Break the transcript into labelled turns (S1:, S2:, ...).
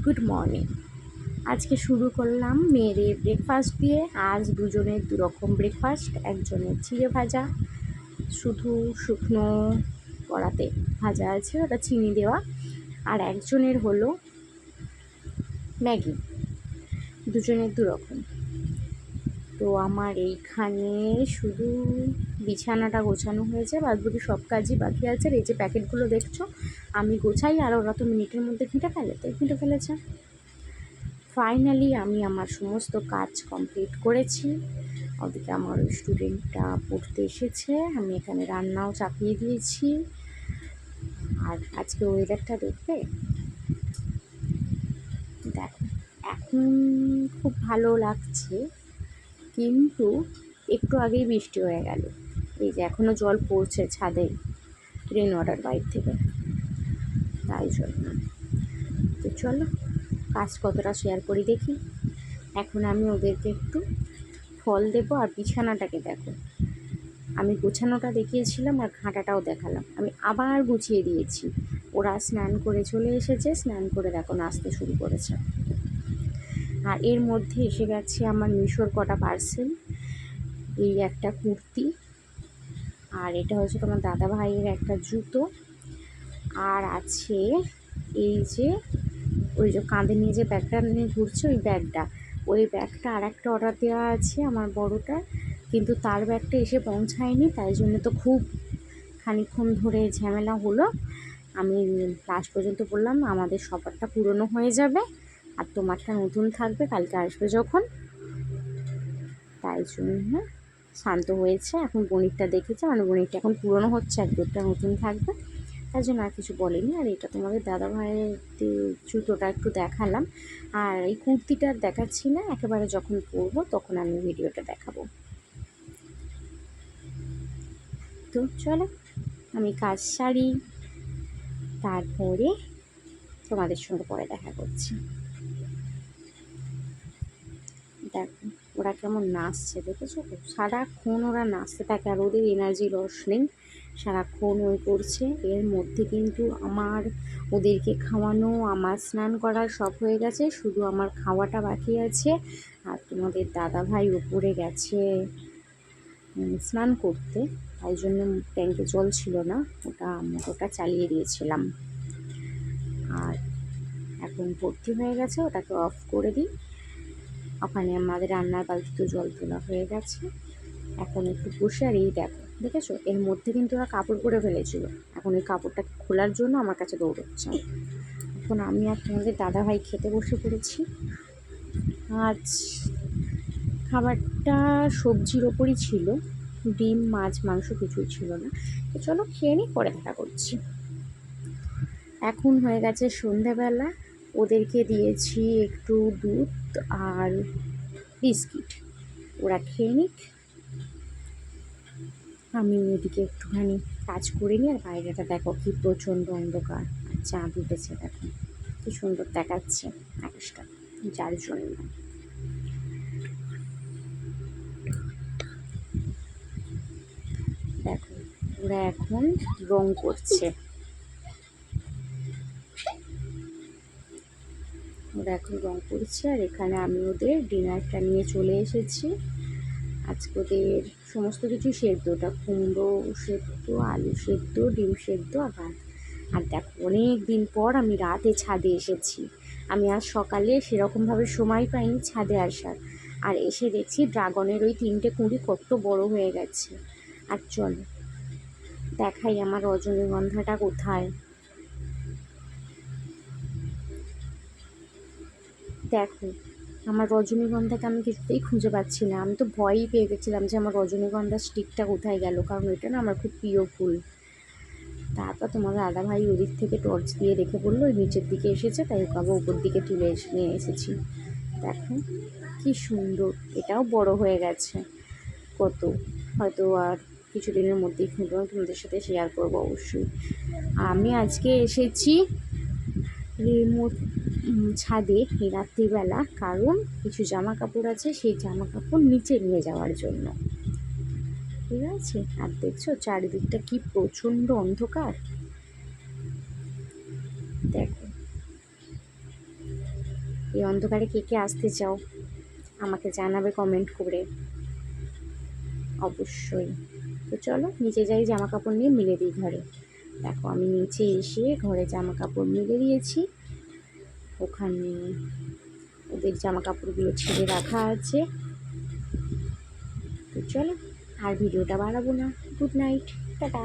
S1: Good morning আজকে শুরু করলাম মেয়ের ব্রেকফাস্ট দিয়ে। আজ দুজনের দু রকম ব্রেকফাস্ট একজনের চিড়ে ভাজা। শুধু শুকনো কড়াতে ভাজা আছে, ওটা চিনি দেওয়া। আর একজনের হলো ম্যাগি। দুজনের দু রকম তো আমার এইখানে শুধু বিছানাটা গোছানো হয়েছে বাদ বাকি সব কাজই বাকি আছে। আর এই যে প্যাকেটগুলো দেখছ আমি গোছাই আর ওরা তো মিনিটের মধ্যে ঘেঁটে ফেলে তো ঘেঁটে ফেলেছে। ফাইনালি আমি আমার সমস্ত কাজ কমপ্লিট করেছি। ওদিকে আমার ওই স্টুডেন্টটা পড়তে এসেছে। আমি এখানে রান্নাও চাপিয়ে দিয়েছি। আর আজকে ওয়েদারটা দেখবে? দেখো, এখন খুব ভালো লাগছে, কিন্তু একটু আগেই বৃষ্টি হয়ে গেল। এই যে এখনও জল পড়ছে ছাদে রেন ওয়াটার বাইর থেকে। তাই জন্য। তো চলো, কাজ কতটা শেয়ার করি দেখি। এখন আমি ওদেরকে একটু ফল দেবো আর বিছানাটাকে দেখো। আমি গোছানোটা দেখিয়েছিলাম আর ঘাঁটাটাও দেখালাম। আমি আবার গুছিয়ে দিয়েছি। ওরা স্নান করে চলে এসেছে, স্নান করে দেখো নাচতে শুরু করেছে। আর এর মধ্যে এসে গেছে আমার মিশোর কটা পার্সেল এই একটা কুর্তি, আর এটা হচ্ছে তোমার দাদা ভাইয়ের একটা জুতো। আর আছে এই যে, ওই যে কাঁধে নিয়ে যে ব্যাগটা নিয়ে ঘুরছে, ওই ব্যাগটা। ওই ব্যাগটা আর একটা অর্ডার দেওয়া আছে আমার বড়টা কিন্তু তার ব্যাগটা এসে পৌঁছায়নি, তাই জন্য তো খুব খানিক্ষণ ধরে ঝামেলা হলো। আমি লাস্ট পর্যন্ত বললাম, আমাদের সবারটা পুরনো হয়ে যাবে আর তোমারটা নতুন থাকবে কালকে আসবে যখন। তাই জন্য শান্ত হয়েছে। এখন বণিকটা দেখেছে মানে বণিকটা এখন পুরনো হচ্ছে এক দুটা নতুন থাকবে। তার জন্য আর কিছু বলেনি। আর এটা তোমাদের দাদা ভাইয়ের জুতোটা একটু দেখালাম। আর এই কুর্তিটা দেখাচ্ছি না, একেবারে যখন পরবো তখন আমি ভিডিওটা দেখাবো। তো চলো, আমি কাজ সারি, তারপরে তোমাদের সঙ্গে পরে দেখা করছি। দেখো, ওরা কেমন নাচছে, দেখেছ? সারাক্ষণ ওরা নাচতে থাকে আর ওদের এনার্জি লস নেই। সারাক্ষণ ওই করছে। এর মধ্যে কিন্তু আমার ওদেরকে খাওয়ানো, আমার স্নান করার সব হয়ে গেছে। শুধু আমার খাওয়াটা বাকি আছে। আর তোমাদের দাদা ভাই উপরে গেছে স্নান করতে। তাই জন্য ট্যাঙ্কে জল ছিল না। ওটা, মোটরটা চালিয়ে দিয়েছিলাম। আর এখন ভর্তি হয়ে গেছে। ওটাকে অফ করে দিই। ওখানে আমাদের রান্নার বালতিতে জল তোলা হয়ে গেছে। এখন একটু বসে আর এই দেখো। দেখেছ? এর মধ্যে কিন্তু ওরা কাপড় পরে ফেলেছিল। এখন ওই কাপড়টা খোলার জন্য আমার কাছে দৌড়চ্ছে। এখন আমি আর তোমাদের দাদা ভাই খেতে বসে পড়েছি। আজ খাবারটা সবজির ওপরই ছিল। ডিম, মাছ, মাংস কিছুই ছিল না। তো চলো খেয়ে নিই, পরে দেখা করছি। এখন হয়ে গেছে সন্ধেবেলা। ওদেরকে দিয়েছি একটু দুধ আর বিস্কিট। ওরা খেয়ে নিক। আমি এদিকে একটুখানি কাজ করে নিই, আর বাইরেটা দেখো কি প্রচণ্ড অন্ধকার। আর চাঁদ উঠেছে দেখো, কি সুন্দর দেখাচ্ছে আকাশটা, যার জন্য। দেখো, ওরা এখন রং করছে। ওরা এখন রং করছে, আর এখানে আমি ওদের ডিনারটা নিয়ে চলে এসেছি। আজকে ওদের সমস্ত কিছু সেদ্ধ, ওটা কুমড়ো সেদ্ধ, আলু সেদ্ধ, ডিম সেদ্ধ আর ভাত। আর দেখো, অনেক দিন পর আমি রাতে ছাদে এসেছি। আমি আজ সকালে সেরকমভাবে সময় পাইনি ছাদে আসার। আর এসে দেখছি ড্রাগনের ওই তিনটে কুঁড়ি কত বড় হয়ে গেছে। আর চল, দেখাই আমার রজনীগন্ধাটা কোথায়। দেখো আমার রজনীগন্ধাকে আমি কিছুতেই খুঁজে পাচ্ছি না। আমি তো ভয়ই পেয়ে গেছিলাম যে আমার রজনীগন্ধার স্টিকটা কোথায় গেল, কারণ এটা না আমার খুব প্রিয় ফুল। তারপর তোমার দাদা ভাই ওদিক থেকে টর্চ দিয়ে রেখে বলল, ওই নিচের দিকে এসেছে, তাই ওকে আবার উপর দিকে তুলে এসে নিয়ে এসেছি। দেখো, কি সুন্দর, এটাও বড় হয়ে গেছে। কত, হয়তো আর কিছুদিনের মধ্যেই ফুটবো তোমাদের সাথে শেয়ার করব অবশ্যই। আমি আজকে এসেছি রিমোট ছাদে রাত্রিবেলা, কারণ কিছু জামা কাপড় আছে, সেই জামা কাপড় নিচে নিয়ে যাওয়ার জন্য। ঠিক আছে? আর দেখছ, চারিদিকটা কি প্রচণ্ড অন্ধকার? দেখো। এই অন্ধকারে কে কে আসতে চাও? আমাকে জানাবে কমেন্ট করে। অবশ্যই। তো চলো, নিচে যাই জামা কাপড় নিয়ে মিলে দিই ঘরে। দেখো, আমি নিচে এসে ঘরে জামা কাপড় মিলে দিয়েছি। ওখানে ওদের জামা কাপড়গুলো ছেড়ে রাখা আছে। তো চলো, আর ভিডিওটা বাড়াবো না। Good night tata.